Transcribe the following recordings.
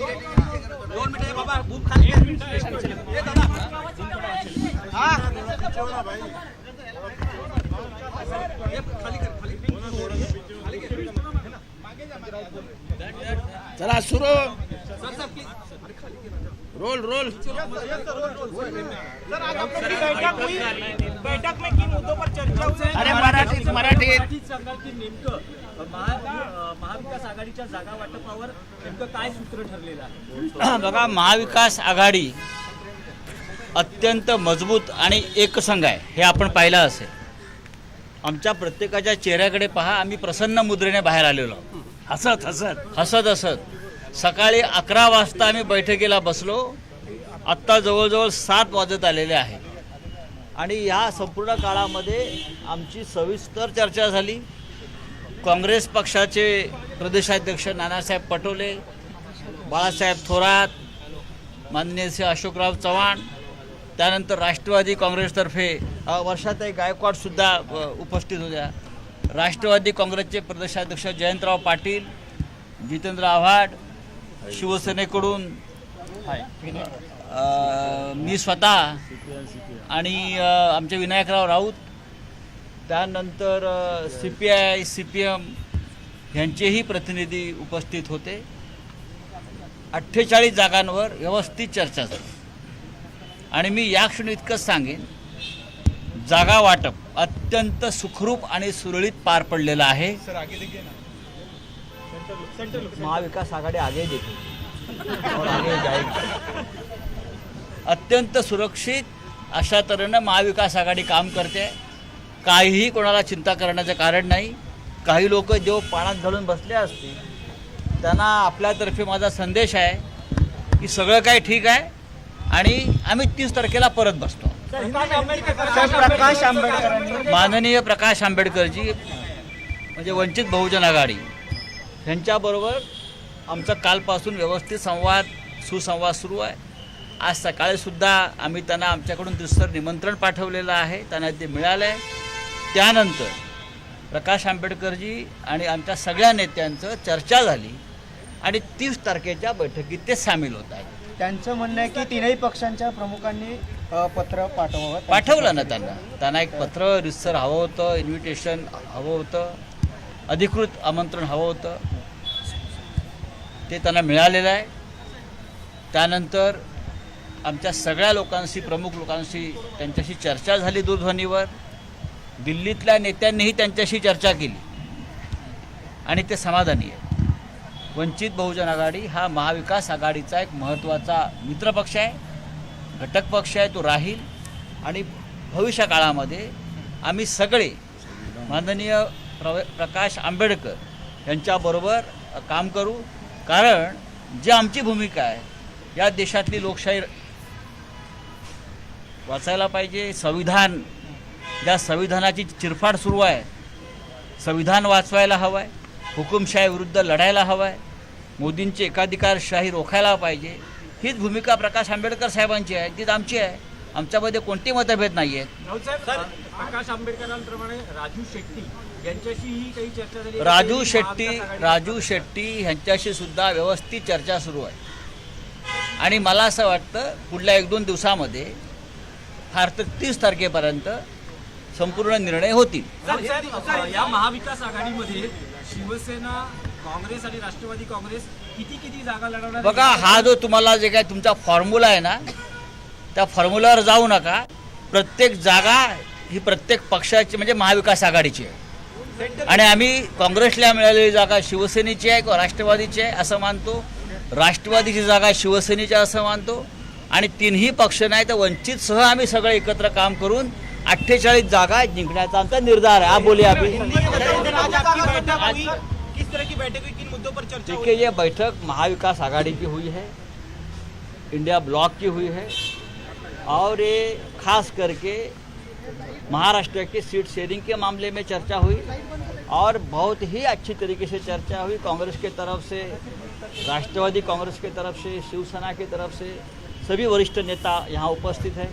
दोन मिनिटं बाबा बूम खाली. ए, दादा. हा. ए, खाली कर खाली. चला सुरू. Sir sir please roll roll. बैठक हुई बैठक में किन मुद्दों पर चर्चा हुई? अरे मराठीत मराठीत सांगाल की नेमकं महा अ, महाविकास आघाडीच्या जागा वाटपावर नेमकं काय सूत्र ठरलेलं आहे? बघा महाविकास आघाडी अत्यंत मजबूत आणि एकसंघ आहे हे आपण पाहिलं असेल. आमच्या प्रत्येकाच्या चेहऱ्याकडे पहा आम्ही प्रसन्न मुद्रेने बाहेर आलेलो आहोत. हसत हसत. हसत हसत. सकाळी अकरा वाजता आम्ही बैठकीला बसलो. आत्ता जवळजवळ सात वाजत आलेले आहे. आणि या संपूर्ण काळामध्ये आमची सविस्तर चर्चा झाली. काँग्रेस पक्षाचे प्रदेशाध्यक्ष नानासाहेब पटोले बाळासाहेब थोरात माननीय श्री अशोकराव चव्हाण त्यानंतर राष्ट्रवादी काँग्रेसतर्फे अ, वर्षाताई गायकवाडसुद्धा उपस्थित होत्या. राष्ट्रवादी काँग्रेसचे प्रदेशाध्यक्ष जयंतराव पाटील जितेंद्र आव्हाड शिवसेनेकडून मी स्वतः आणि आमचे विनायकराव राऊत त्यानंतर C P I C P M यांचेही प्रतिनिधी उपस्थित होते. अठ्ठेचाळीस जागांवर व्यवस्थित चर्चा झाली. आणि मी या क्षणी इतकंच सांगेन जागा वाटप अत्यंत सुखरूप आणि सुरळीत पार पडलेलं आहे. महाविकास आघाडी आगे देखील. अत्यंत सुरक्षित अशा तऱ्हेनं महाविकास आघाडी काम करते. काहीही कोणाला चिंता करण्याचं कारण नाही. काही लोक जो पाण्यात घालून बसले असतील. त्यांना आपल्यातर्फे माझा संदेश आहे की सगळं काही ठीक आहे आणि आम्ही तीस तारखेला परत बसतो. प्रकाश आंबेडकर माननीय प्रकाश आंबेडकरजी म्हणजे वंचित बहुजन आघाडी यांच्याबरोबर आमचा कालपासून व्यवस्थित संवाद सुसंवाद सुरू आहे. आज सकाळीसुद्धा आम्ही त्यांना आमच्याकडून दुसरं निमंत्रण पाठवलेलं आहे त्यांना ते मिळालं आहे त्यानंतर प्रकाश आंबेडकरजी आणि आमच्या सगळ्या नेत्यांचं चर्चा झाली आणि तीस तारखेच्या बैठकीत ते सामील होत आहेत. त्यांचं म्हणणं आहे की तीनही पक्षांच्या प्रमुखांनी पत्र पाठवावं. पाठवलं ना त्यांना. त्यांना एक पत्र रिसर हवं होतं इन्व्हिटेशन हवं होतं अधिकृत आमंत्रण हवं होतं. ते त्यांना मिळालेलं आहे. त्यानंतर आमच्या सगळ्या लोकांशी प्रमुख लोकांशी त्यांच्याशी चर्चा झाली दूरध्वनीवर. दिल्लीतल्या नेत्यांनीही त्यांच्याशी चर्चा केली. आणि ते समाधानी आहे वंचित बहुजन आघाडी हा महाविकास आघाडीचा एक महत्त्वाचा मित्रपक्ष आहे घटक पक्ष आहे तो राहील. आणि भविष्य काळामध्ये आम्ही सगळे माननीय प्र प्रकाश आंबेडकर यांच्याबरोबर काम करू. कारण जी आमची भूमिका आहे या देशातली लोकशाही वाचायला पाहिजे. संविधान ज्या संविधानाची चिरफाड सुरू आहे संविधान वाचवायला हवं आहे हुकुमशाही विरुद्ध लढायला हवं आहे मोदींची एकाधिकारशाही रोखायला पाहिजे. हीच भूमिका प्रकाश आंबेडकर साहेबांची आहे तीच आमची आहे. आमच्यामध्ये कोणते मतभेद नाही आहेत प्रकाश आंबेडकरांप्रमाणे राजू शेट्टी यांच्याशीही काही चर्चा झाली. राजू शेट्टी राजू शेट्टी ह्यांच्याशी सुद्धा व्यवस्थित चर्चा सुरू आहे. आणि मला असं वाटतं पुढल्या एक दोन दिवसामध्ये फार तर तीस तारखेपर्यंत संपूर्ण निर्णय होतील. या महाविकास आघाडीमध्ये शिवसेना काँग्रेस आणि राष्ट्रवादी काँग्रेस किती किती जागा लढवणार बघा हा जो तुम्हाला जे काय तुमचा फॉर्म्युला आहे ना त्या फॉर्म्युलावर जाऊ नका. प्रत्येक जागा ही प्रत्येक पक्षाची म्हणजे महाविकास आघाडीची आहे. आणि आम्ही काँग्रेसला मिळालेली जागा शिवसेनेची आहे किंवा राष्ट्रवादीची आहे असं मानतो. राष्ट्रवादीची जागा शिवसेनेची असं मानतो. आणि तिन्ही पक्ष नाही तर वंचितसह आम्ही सगळे एकत्र काम करून अठ्ठेचाळीस जागा जिंकण्याचा आमचा निर्धार आहे. हा बोलिए देखिए ये बैठक महाविकास आघाड़ी की हुई है. इंडिया ब्लॉक की हुई है. और ये खास करके महाराष्ट्र के सीट शेयरिंग के मामले में चर्चा हुई और बहुत ही अच्छी तरीके से चर्चा हुई। कांग्रेस के तरफ़ से, राष्ट्रवादी कांग्रेस के तरफ़ से, शिवसेना की तरफ़ से सभी वरिष्ठ नेता यहाँ उपस्थित हैं।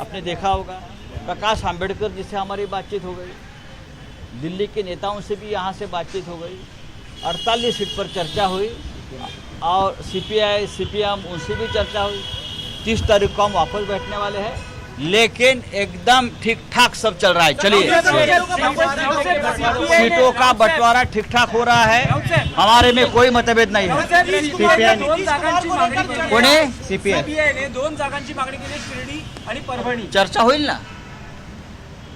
आपने देखा होगा, प्रकाश आंबेडकर जी से हमारी बातचीत हो गई। दिल्ली के नेताओं से भी यहाँ से बातचीत हो गई। 48 सीट पर चर्चा हुई और सीपीआई सीपीएम उनसे भी चर्चा हुई। तीस तारीख को हम वापस बैठने वाले हैं। लेकिन एकदम ठीक ठाक सब चल रहा है। चलिए। सीटों का बंटवारा ठीक ठाक हो रहा है। हमारे में कोई मतभेद नहीं है। केली कोणी? सीपीआय सीपीआयने दोन जागांची मागणी केली शिर्डी आणि परभणी. चर्चा होईल ना?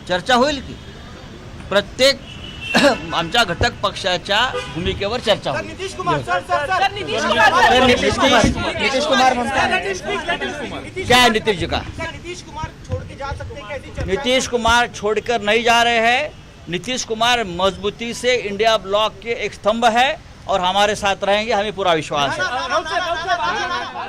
चर्चा होईल की? प्रत्येक आमच्या घटक पक्षाच्या भूमिकेवर चर्चा होईल नितीश कुमार नितीश कुमार म्हणतात क्या है नीतीश जी का नितीश कुमार छोड़ के जा सकते हैं नीतीश कुमार छोड़कर नहीं जा रहे हैं नीतीश कुमार मजबूती से इंडिया ब्लॉक के एक स्तंभ है और हमारे साथ रहेंगे हमें पूरा विश्वास है